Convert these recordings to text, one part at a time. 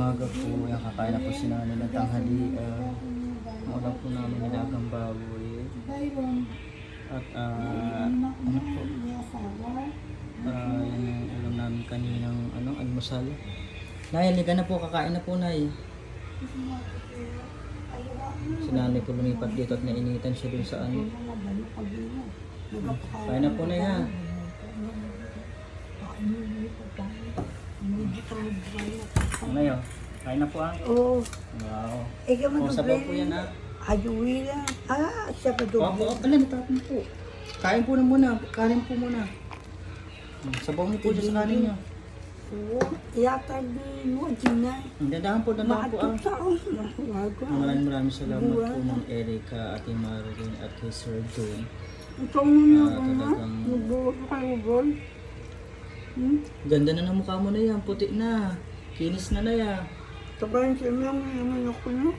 umaga po, yung kakain na po si nanay ng tanghali. Uh, ang ulam po namin nilagang baboy. At ah, ano po, ah, yun yung ulam namin kaninang ano, almusal. Nay, halika na po, kakain na po, Nay. Si nanay po lumipat dito at nainitan siya dun sa ano. Kain na po, Nay, ha? Nay, oh. Kain na po, ha? Oo. Wow. Ikaw Oh, sabaw po yan, ha? Ayuwi lang. Ah, siya pa doon. Opo, opo, alam, tapon po. Kain po na muna, kanin po muna. Hmm, Sabaw niyo po dyan sa kanin niyo. Oo. Yata din mo, Gina. Ang Dadahan po, dadahan po ah. Maatot sa ako. Wago. Maraming maraming salamat po Ma'am Erica, Ate Marilyn at kay Sir John. Ito muna Ah, ko na. talagang Nagbuhat ko kayo, boy. Hmm? ganda na ng mukha mo na yan, puti na. Kinis na na yan. Tabayin siya lang, naman ako na.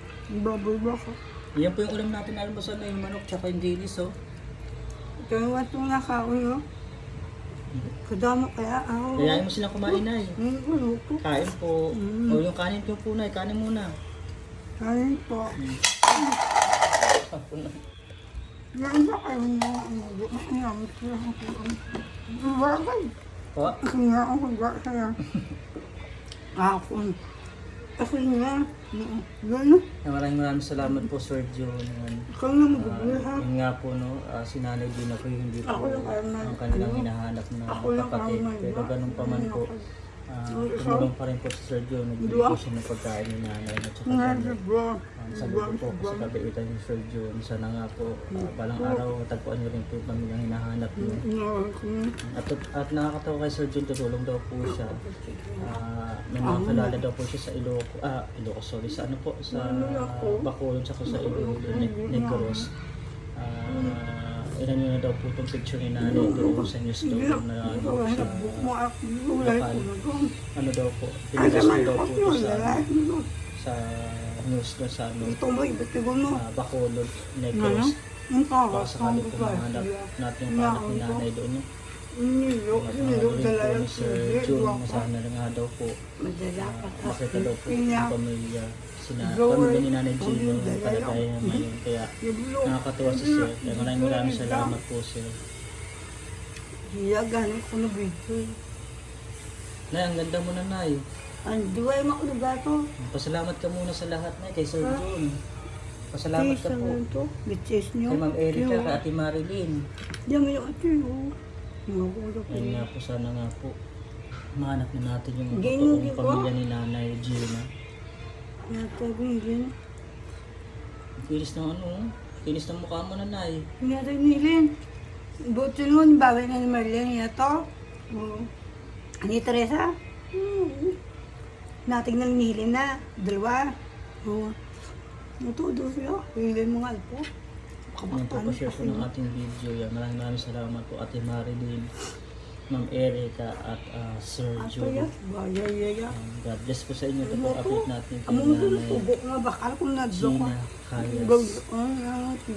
Baboy ba ko? Yan po yung ulam natin na almusal na yung manok tsaka yung dilis oh. Ito yung wato na kao yun. Kadamo kaya ako. Kaya mo silang kumain na eh. Hmm, ano ko? Kain po. Mm. O yung kanin ko po na, kanin muna. Kain po. Ako na. Yan ba kayo na? Ano, namin sila. Bagay. Po? Kaya ako ba kaya? Ako. Ako nga. Yan. Yan, Maraming maraming salamat po Sir John. Yan. Ikaw na Ah, magbubuhat. yun nga po no, ah, si Nanay Gina po yung hindi po Ako ang kanilang hinahanap na Ako kapatid. Pero ganun pa man po, ah, tumulong pa rin po si Sir John. Nagbigay po siya ng pagkain ni Nanay at saka kami. diba? Um, sabi ko po ako sa kabaitan ni Sir John, sana nga po ah, balang araw matagpuan niyo rin po yung kanilang hinahanap niyo. At, at nakakatawa kay Sir John, tutulong daw po siya. Ah, may mga kalala daw po siya sa Iloco, ah, Iloco, sorry, sa ano po, sa Bacolod, tsaka sa Iloco, Ne- Negros. Ah, ilan nyo na daw po itong picture ni nanay doon sa news na ano, sa, mo ako, wala ko na doon. ano daw po, Ay, pinagas naman ko daw po ito sa, doon. sa news doon sa ano, ah, Bacolod, Ano? Negros. Ang Baka sakali po mahanap natin yung panak ni nanay doon. Nilo, nilo, ni yung Sir Jun, duwa ko. sana na nga daw po Madala ah, ka makita daw po ang pamilya sina pamilya ni Nanay Joel, yung kalagayan ngayon kaya nakakatuwa si Sir kaya maraming maraming salamat po Sir Iya, galing ko na video. Nay, ang ganda mo na Nay Ang duway mo ko na gato. pasalamat ka muna sa lahat Nay kay Sir Jun pasalamat ka po to. Bitches nyo. kay Ma'am Erica kay Ate Marilyn mo yung ate yun. Magulo ko. ayun nga po sana nga po mahanap na natin yung Ganyan totoong din pamilya ni Nanay Gina Natagilin. kinis ng ano kinis ng mukha mo na Nay Natagilin. Buti nun, bagay na ni Marlene ito. Oo. Ani Teresa? Hmm. Nating nang nihilin na. Dalawa. Oo. Natudo sila. Hilin mo nga po. Yan po Ano po-share po ng ating video yan. Maraming maraming salamat po Ate Marilyn, Ma'am Erica at ah, Sir Joe. ya. Baya ya ya. Um, God bless po sa inyo. Ito po update natin kay Nanay. Gina Kayas.